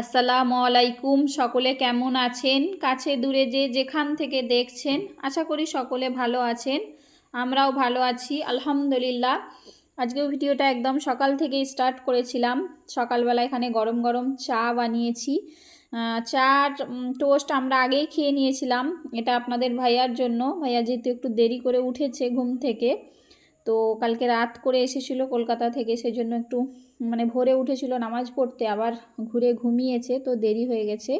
আসসালামু আলাইকুম, সকলে কেমন আছেন? কাছে দূরে যে যেখান থেকে দেখছেন, আশা করি সকলে ভালো আছেন, আমরাও ভালো আছি, আলহামদুলিল্লাহ। আজকে ভিডিওটা একদম সকাল থেকে স্টার্ট করেছিলাম। সকালবেলা এখানে গরম গরম চা বানিয়েছি। চা টোস্ট আমরা আগেই খেয়ে নিয়েছিলাম। এটা আপনাদের ভাইয়ার জন্য। ভাইয়া যেহেতু একটু দেরি করে উঠেছে ঘুম থেকে, তো কালকে রাত করে এসেছিল কলকাতা থেকে, সেজন্য একটু মানে ভোরে উঠেছিল নামাজ পড়তে, আবার ঘুরে ঘুমিয়েছে, তো দেরি হয়ে গেছে।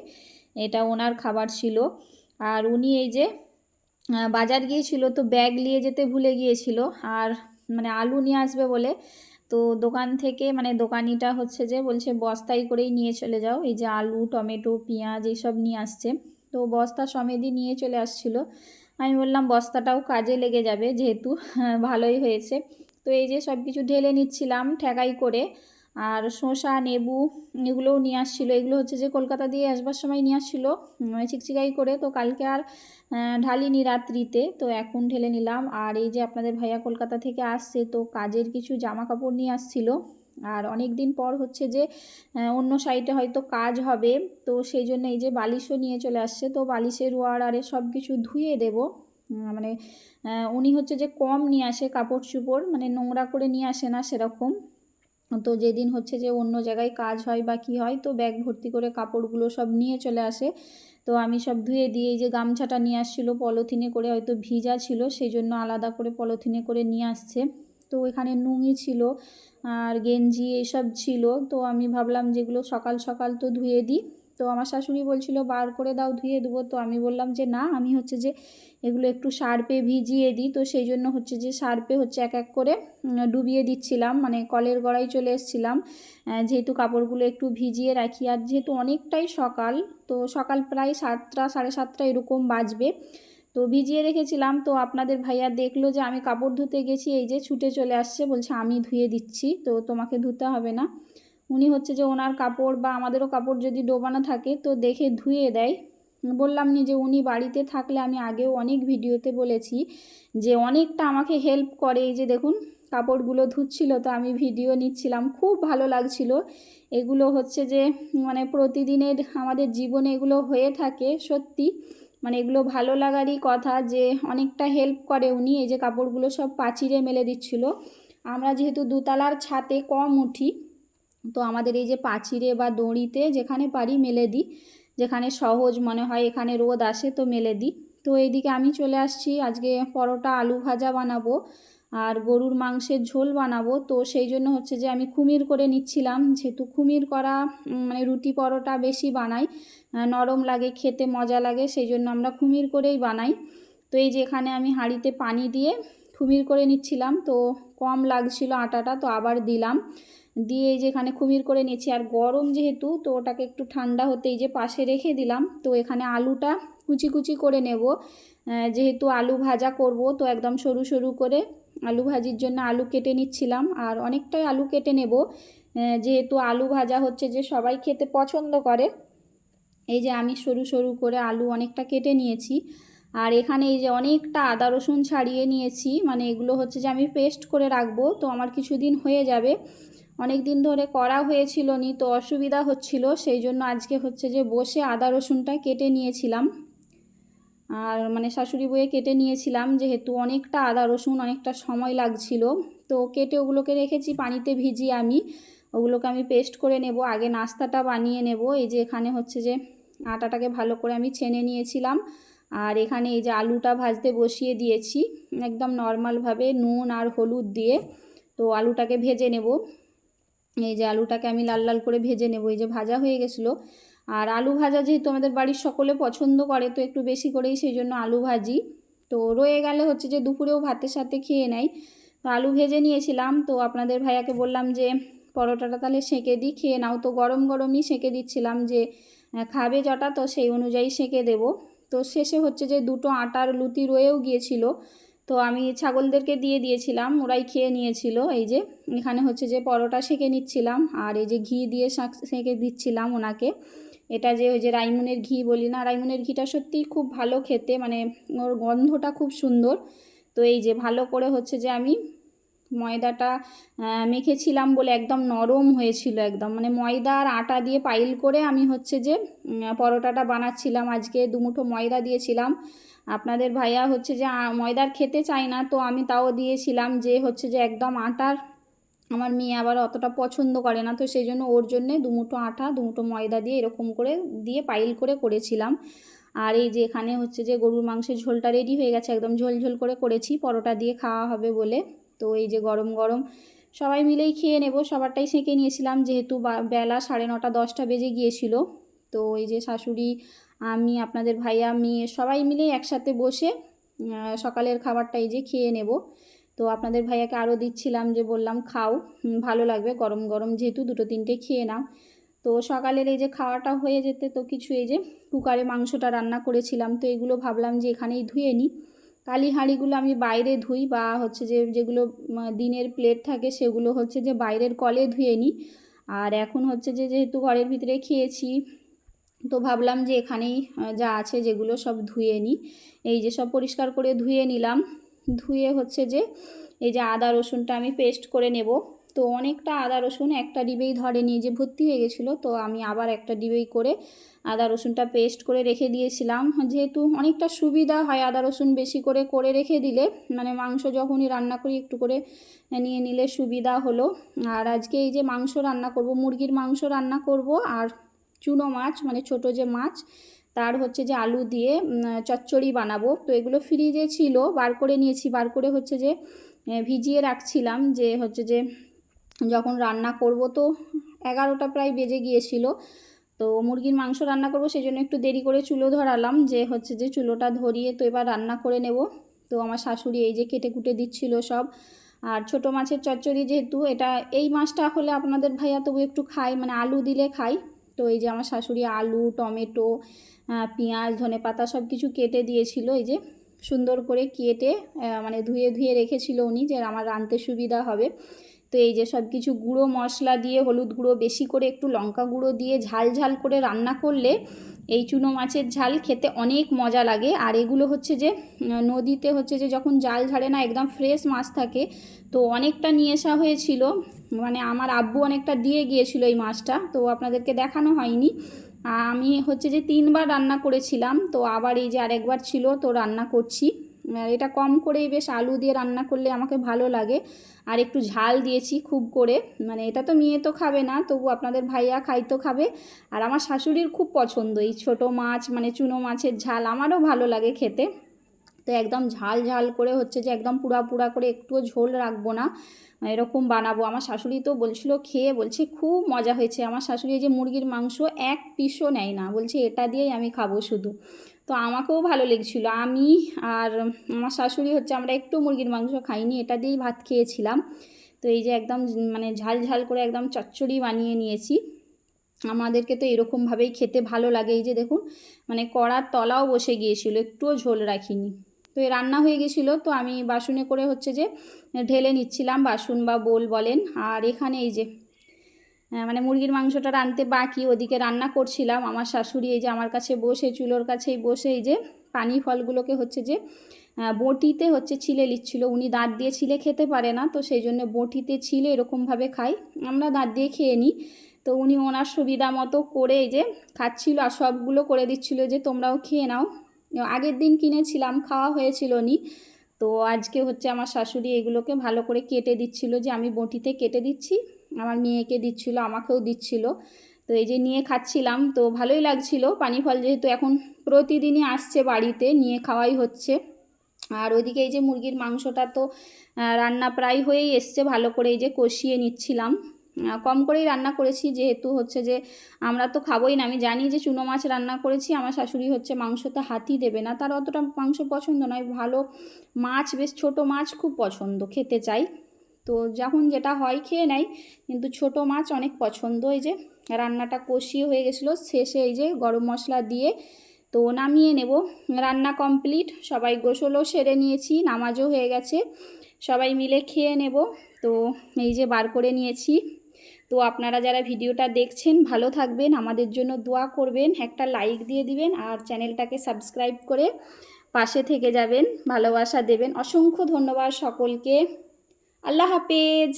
এটা ওনার খাবার ছিল। আর উনি এই যে বাজার গিয়েছিল, তো ব্যাগ নিয়ে যেতে ভুলে গিয়েছিল। আর মানে আলু নিয়ে আসবে বলে, তো দোকান থেকে মানে দোকানিটা হচ্ছে যে, বলছে বস্তাই করেই নিয়ে চলে যাও। এই যে আলু, টমেটো, পেঁয়াজ এইসব নিয়ে আসছে। তো বস্তা সমেতই নিয়ে চলে আসছিল। আমি বললাম, বস্তাটাও কাজে লেগে যাবে, যেহেতু ভালোই হয়েছে। তো এই যে সব কিছু ঢেলে নিচ্ছিলাম ঠেকাই করে। আর শসা, নেবু এগুলোও নিয়ে আসছিল। এগুলো হচ্ছে যে কলকাতা দিয়ে আসবার সময় নিয়ে আসছিল চিকচিকাই করে। তো কালকে আর ঢালিনি রাত্রিতে। তো এখন ঢেলে নিলাম। আর এই যে আপনাদের ভাইয়া কলকাতা থেকে আসছে, তো কাজের কিছু জামা কাপড় নিয়ে আসছিল। আর অনেক দিন পর হচ্ছে যে অন্য সাইডে হয়তো কাজ হবে। তো সেই জন্য এই যে বালিশও নিয়ে চলে আসছে। তো বালিশের ওয়ার আরে সব কিছু ধুয়ে দেবো। মানে উনি হচ্ছে যে কম নিয়ে আসে কাপড় চুপড় মানে নোংরা করে নিয়ে আসে না সেরকম। তো যেদিন হচ্ছে যে অন্য জায়গায় কাজ হয় বা কী হয়, তো ব্যাগ ভর্তি করে কাপড়গুলো সব নিয়ে চলে আসে। তো আমি সব ধুয়ে দিয়ে যে গামছাটা নিয়ে আসছিল, পলিথিনে করে হয়তো ভিজা ছিল সেই জন্য আলাদা করে পলিথিনে করে নিয়ে আসছে। তো এখানে নুঙি ছিল আর গেঞ্জি এসব ছিল। তো আমি ভাবলাম যেগুলো সকাল সকাল তো ধুয়ে দিই। তো আমার শাশুড়ি বলছিল, বার করে দাও, ধুয়ে দেবো তো আমি বললাম যে, না, আমি হচ্ছে যে এগুলো একটু সার্পে ভিজিয়ে দিই। তো সেই জন্য হচ্ছে যে সার্পে হচ্ছে এক এক করে ডুবিয়ে দিচ্ছিলাম। মানে কলের গড়ায় চলে এসেছিলাম যেহেতু কাপড়গুলো একটু ভিজিয়ে রাখি। আর যেহেতু অনেকটাই সকাল, তো সকাল প্রায় সাতটা, সাড়ে সাতটা এরকম বাজবে। তো ভিজিয়ে রেখেছিলাম। তো আপনাদের ভাইয়া দেখল যে আমি কাপড় ধুতে গেছি, এই যে ছুটে চলে আসছে, বলছে, আমি ধুয়ে দিচ্ছি। তো তোমাকে ধুতে হবে না। উনি হচ্ছে যে ওনার কাপড় বা আমাদেরও কাপড় যদি ডোবানো থাকে, তো দেখে ধুয়ে দেয়। বললাম নি যে উনি বাড়িতে থাকলে আমি আগেও অনেক ভিডিওতে বলেছি যে অনেকটা আমাকে হেল্প করে। এই যে দেখুন, কাপড়গুলো ধুচ্ছিল, তো আমি ভিডিও নিচ্ছিলাম, খুব ভালো লাগছিল। এগুলো হচ্ছে যে মানে প্রতিদিনের আমাদের জীবনে এগুলো হয়ে থাকে, সত্যি। মানে এগুলো ভালো লাগারই কথা যে অনেকটা হেল্প করে উনি। এই যে কাপড়গুলো সব পাচিরে মেলে দিচ্ছিল। আমরা যেহেতু দুতলার ছাতে কম উঠি তো আমাদের এই যে পাচিরে বা দড়িতে যেখানে পারি মেলে দিই। যেখানে সহজ মনে হয় এখানে রোদ আসে তো মেলে দিই। তো এইদিকে আমি চলে আসছি, আজকে পরোটা আলু ভাজা বানাবো আর গরুর মাংসের ঝোল বানাবো। তো সেই জন্য হচ্ছে যে আমি খুমির করে নিচ্ছিলাম। যেহেতু খুমির করা মানে রুটি পরোটা বেশি বানাই নরম লাগে, খেতে মজা লাগে, সেই জন্য আমরা খুমির করেই বানাই। তো এই যে এখানে আমি হাঁড়িতে পানি দিয়ে খুমির করে নিচ্ছিলাম। তো কম লাগছিল আটাটা, তো আবার দিলাম। দিয়ে এই যে এখানে খুমির করে নিয়েছি। আর গরম যেহেতু, তো ওটাকে একটু ঠান্ডা হতে এই যে পাশে রেখে দিলাম। তো এখানে আলুটা কুচি কুচি করে নেব। যেহেতু আলু ভাজা করব, তো একদম সরু সরু করে আলু ভাজির জন্য আলু কেটে নিচ্ছিলাম। আর অনেকটাই আলু কেটে নেব। যেহেতু আলু ভাজা হচ্ছে যে সবাই খেতে পছন্দ করে, এই যে আমি সরু সরু করে আলু অনেকটা কেটে নিয়েছি। আর এখানে এই যে অনেকটা আদা রসুন ছাড়িয়ে নিয়েছি। মানে এগুলো হচ্ছে যে আমি পেস্ট করে রাখব, তো আমার কিছুদিন হয়ে যাবে। অনেক দিন ধরে করা হয়েছিল নি তো অসুবিধা হচ্ছিল, সেই জন্য আজকে হচ্ছে যে বসে আদা রসুনটা কেটে নিয়েছিলাম। আর মানে শাশুড়ি বইয়ে কেটে নিয়েছিলাম, যেহেতু অনেকটা আদা রসুন, অনেকটা সময় লাগছিল। তো কেটে ওগুলোকে রেখেছি পানিতে ভিজিয়ে আমি। ওগুলোকে আমি পেস্ট করে নেব, আগে নাস্তাটা বানিয়ে নেব। এই যে এখানে হচ্ছে যে আটাটাকে ভালো করে আমি ছেনে নিয়েছিলাম। আর এখানে এই যে আলুটা ভাজতে বসিয়ে দিয়েছি, একদম নর্মালভাবে নুন আর হলুদ দিয়ে। তো আলুটাকে ভেজে নেব। এই যে আলুটাকে আমি লাল লাল করে ভেজে নেব, এই যে ভাজা হয়ে গেছিল। আর আলু ভাজা যেহেতু আমাদের বাড়ির সকলে পছন্দ করে, তো একটু বেশি করেই সেই জন্য আলু ভাজি। তো রয়ে গেলে হচ্ছে যে দুপুরেও ভাতের সাথে খেয়ে নেয় তো আলু ভেজে নিয়েছিলাম, তো আপনাদের ভাইয়াকে বললাম যে, পরোটাটা তাহলে সেঁকে দিই খেয়ে নাও। তো গরম গরমই সেঁকে দিচ্ছিলাম যে খাবে যটা তো সেই অনুযায়ী সেঁকে দেব। তো শেষে হচ্ছে যে দুটো আটার লুতি রয়েও গিয়েছিল। তো আমি ছাগলদেরকে দিয়ে দিয়েছিলাম, ওরাই খেয়ে নিয়েছিল। এই যে, এখানে হচ্ছে যে পরোটা সেঁকে নিচ্ছিলাম, আর এই যে ঘি দিয়ে সেঁকে দিচ্ছিলাম ওনাকে। এটা যে ওই যে রাইমুনের ঘি বলি না, রাইমুনের ঘিটা সত্যিই খুব ভালো খেতে মানে ওর গন্ধটা খুব সুন্দর। তো এই যে ভালো করে হচ্ছে যে আমি ময়দাটা মেখেছিলাম বলে একদম নরম হয়েছিল একদম। মানে ময়দা আর আটা দিয়ে পাইল করে আমি হচ্ছে যে পরোটাটা বানাচ্ছিলাম। আজকে দুমুঠো ময়দা দিয়েছিলাম। আপনাদের ভাইয়া হচ্ছে যে ময়দার খেতে চায় না, তো আমি তাও দিয়েছিলাম যে হচ্ছে যে একদম আটার। আমার মেয়ে আবার অতটা পছন্দ করে না, তো সেই জন্য ওর জন্যে দুমুঠো আটা, দুমুঠো ময়দা দিয়ে এরকম করে, দিয়ে পাইল করে করেছিলাম। আর এই যে এখানে হচ্ছে যে গরুর মাংসের ঝোলটা রেডি হয়ে গেছে, একদম ঝোল ঝোল করে করেছি, পরোটা দিয়ে খাওয়া হবে বলে। তো এই যে গরম গরম, সবাই মিলেই খেয়ে নেব, সবারটাই সেঁকে নিয়েছিলাম, যেহেতু বেলা সাড়ে নটা দশটা বেজে গিয়েছিল। তো এই যে শাশুড়ি আমি, আপনাদের ভাইয়া মেয়ে সবাই মিলে একসাথে বসে সকালের খাবারটা এই যে খেয়ে নেব। তো আপনাদের ভাইয়াকে আরও দিচ্ছিলাম যে বললাম, খাও ভালো লাগবে, গরম গরম যেহেতু দুটো তিনটে খেয়ে নাও। তো সকালের এই যে খাওয়াটা হয়ে যেতে তো কিছু এই যে কুকারে মাংসটা রান্না করেছিলাম, তো এগুলো ভাবলাম যে এখানেই ধুয়ে নিই। কালি হাঁড়িগুলো আমি বাইরে ধুই বা হচ্ছে যে যেগুলো দিনের প্লেট থাকে সেগুলো হচ্ছে যে বাইরের কলে ধুয়ে নিই। আর এখন হচ্ছে যে যেহেতু ঘরের ভিতরে খেয়েছি তো ভাবলাম যে এখানেই যা আছে যেগুলো সব ধুয়ে নিই। এই যে সব পরিষ্কার করে ধুয়ে নিলাম। ধুয়ে হচ্ছে যে, এই যে আদা রসুনটা আমি পেস্ট করে নেব। তো অনেকটা আদা রসুন একটা ডিবেই ধরে নিয়ে যে ভর্তি হয়ে গেছিল, তো আমি আবার একটা ডিবেই করে আদা রসুনটা পেস্ট করে রেখে দিয়েছিলাম। যেহেতু অনেকটা সুবিধা হয় আদা রসুন বেশি করে করে রেখে দিলে মানে মাংস যখনই রান্না করি একটু করে নিয়ে নিলে সুবিধা হলো। আর আজকে এই যে মাংস রান্না করব, মুরগির মাংস রান্না করব, আর চুনো মাছ মানে ছোট যে মাছ, তার হচ্ছে যে আলু দিয়ে চচ্চড়ি বানাবো। তো এগুলো ফ্রিজে ছিল, বার করে নিয়েছি। বার করে হচ্ছে যে ভিজিয়ে রাখছিলাম যে হচ্ছে যে, যখন রান্না করব তো এগারোটা প্রায় বেজে গিয়েছিল। তো মুরগির মাংস রান্না করব সেই জন্য একটু দেরি করে চুলো ধরালাম যে হচ্ছে যে চুলোটা ধরিয়ে তো এবার রান্না করে নেব। তো আমার শাশুড়ি এই যে কেটে কুটে দিচ্ছিল সব। আর ছোট মাছের চচ্চড়ি যেহেতু, এটা এই মাছটা হলে আপনাদের ভাইয়া তবু একটু খাই মানে আলু দিলে খাই তো এই যে আমার শাশুড়ি আলু, টমেটো পেঁয়াজ ধনে পাতা সব কিছু কেটে দিয়েছিল। এই যে সুন্দর করে কেটে মানে ধুয়ে ধুয়ে রেখেছিল উনি যে আমার রাঁধতে সুবিধা হবে। তো এই যে সব কিছু গুঁড়ো মশলা দিয়ে, হলুদ গুঁড়ো বেশি করে, একটু লঙ্কা গুঁড়ো দিয়ে ঝাল ঝাল করে রান্না করলে এই চুনো মাছের ঝাল খেতে অনেক মজা লাগে। আর এগুলো হচ্ছে যে নদীতে হচ্ছে যে যখন জাল ঝাড়ে না, একদম ফ্রেশ মাছ থাকে, তো অনেকটা নিয়ে আসা হয়েছিল। মানে আমার আব্বু অনেকটা দিয়ে গিয়েছিল এই মাছটা, তো আপনাদেরকে দেখানো হয়নি। আমি হচ্ছে যে তিনবার রান্না করেছিলাম, তো আবার এই যে আরেকবার ছিল, তো রান্না করছি। এটা কম করেই বেশ আলু দিয়ে রান্না করলে আমাকে ভালো লাগে। আর একটু ঝাল দিয়েছি খুব করে মানে এটা তো মেয়ে তো খাবে না, তবু আপনাদের ভাইয়া খাই তো খাবে। আর আমার শাশুড়ির খুব পছন্দ, এই ছোটো মাছ মানে চুনো মাছের ঝাল, আমারও ভালো লাগে খেতে। তো একদম ঝাল ঝাল করে হচ্ছে যে একদম পুরা পুরা করে একটুও ঝোল রাখব না। এরকম বানাবো। আমার শাশুড়ি তো বলছিল, খেয়ে বলছে খুব মজা হয়েছে। আমার শাশুড়ি যে মুরগির মাংস এক পিসও নেয় না। বলছে, এটা দিয়েই আমি খাব শুধু। তো আমাকেও ভালো লেগেছিল। আমি আর আমার শাশুড়ি হচ্ছে, আমরা একটু মুরগির মাংস খাইনি, এটা দিয়েই ভাত খেয়েছিলাম। তো এই যে একদম মানে ঝাল ঝাল করে একদম চচ্চড়ি বানিয়ে নিয়েছি। আমাদেরকে তো এরকমভাবেই খেতে ভালো লাগে। এই যে দেখুন মানে কড়ার তলাও বসে গিয়েছিল, একটুও ঝোল রাখিনি। তো এই রান্না হয়ে গেছিল তো আমি বাসনে করে হচ্ছে যে ঢেলে নিচ্ছিলাম বাসন বা বোল বলেন। আর এখানে এই যে আহ, মানে মুরগির মাংসটা রাঁধতে বাকি ওদিকে রান্না করছিলাম। আমার শাশুড়ি এই যে আমার কাছে বসে চুলোর কাছেই বসে এই যে পানি ফলগুলোকে হচ্ছে যে বটিতে হচ্ছে ছিলে নিচ্ছিল। উনি দাঁত দিয়ে ছিলে খেতে পারে না তো সেই জন্য বটিতে ছিলে এরকমভাবে খাই। আমরা দাঁত দিয়ে খেয়ে নিই। তো উনি ওনার সুবিধা মতো করে এই যে খাচ্ছিল আর সবগুলো করে দিচ্ছিল যে তোমরাও খেয়ে নাও। আগের দিন কিনেছিলাম, খাওয়া হয়েছিল নি। তো আজকে হচ্ছে আমার শাশুড়ি এগুলোকে ভালো করে কেটে দিচ্ছিল যে আমি বটিতে কেটে দিচ্ছি, আমার মেয়েকে দিচ্ছিল, আমাকেও দিচ্ছিল। তো এই যে নিয়ে খাচ্ছিলাম, তো ভালোই লাগছিল। পানি ফল যেহেতু এখন প্রতিদিনই আসছে বাড়িতে, নিয়ে খাওয়াই হচ্ছে। আর ওইদিকে এই যে মুরগির মাংসটা তো রান্না প্রায় হয়েই এসছে, ভালো করে এই যে কষিয়ে নিচ্ছিলাম। কম করেই রান্না করেছি, যেহেতু হচ্ছে যে আমরা তো খাবোই না। আমি জানি যে চুনো মাছ রান্না করেছি, আমার শাশুড়ি হচ্ছে মাংসতে হাতই দেবে না। তার অতটা মাংস পছন্দ নয়, ভালো মাছ, বেশ ছোট মাছ খুব পছন্দ, খেতে চাই। তো যখন যেটা হয় খেয়ে নেয় কিন্তু ছোট মাছ অনেক পছন্দ। এই যে রান্নাটা কষিয়ে হয়ে গেছিল, শেষে এই যে গরম মশলা দিয়ে তো নামিয়ে নেব। রান্না কমপ্লিট, সবাই গোসলও সেরে নিয়েছি, নামাজও হয়ে গেছে। সবাই মিলে খেয়ে নেব। তো এই যে বার করে নিয়েছি। তো আপনারা যারা ভিডিওটা দেখছেন, ভালো থাকবেন, আমাদের জন্য দোয়া করবেন, একটা লাইক দিয়ে দিবেন আর চ্যানেলটাকে সাবস্ক্রাইব করে পাশে থেকে যাবেন, ভালোবাসা দেবেন। অসংখ্য ধন্যবাদ সকলকে। আল্লাহ হাফেজ।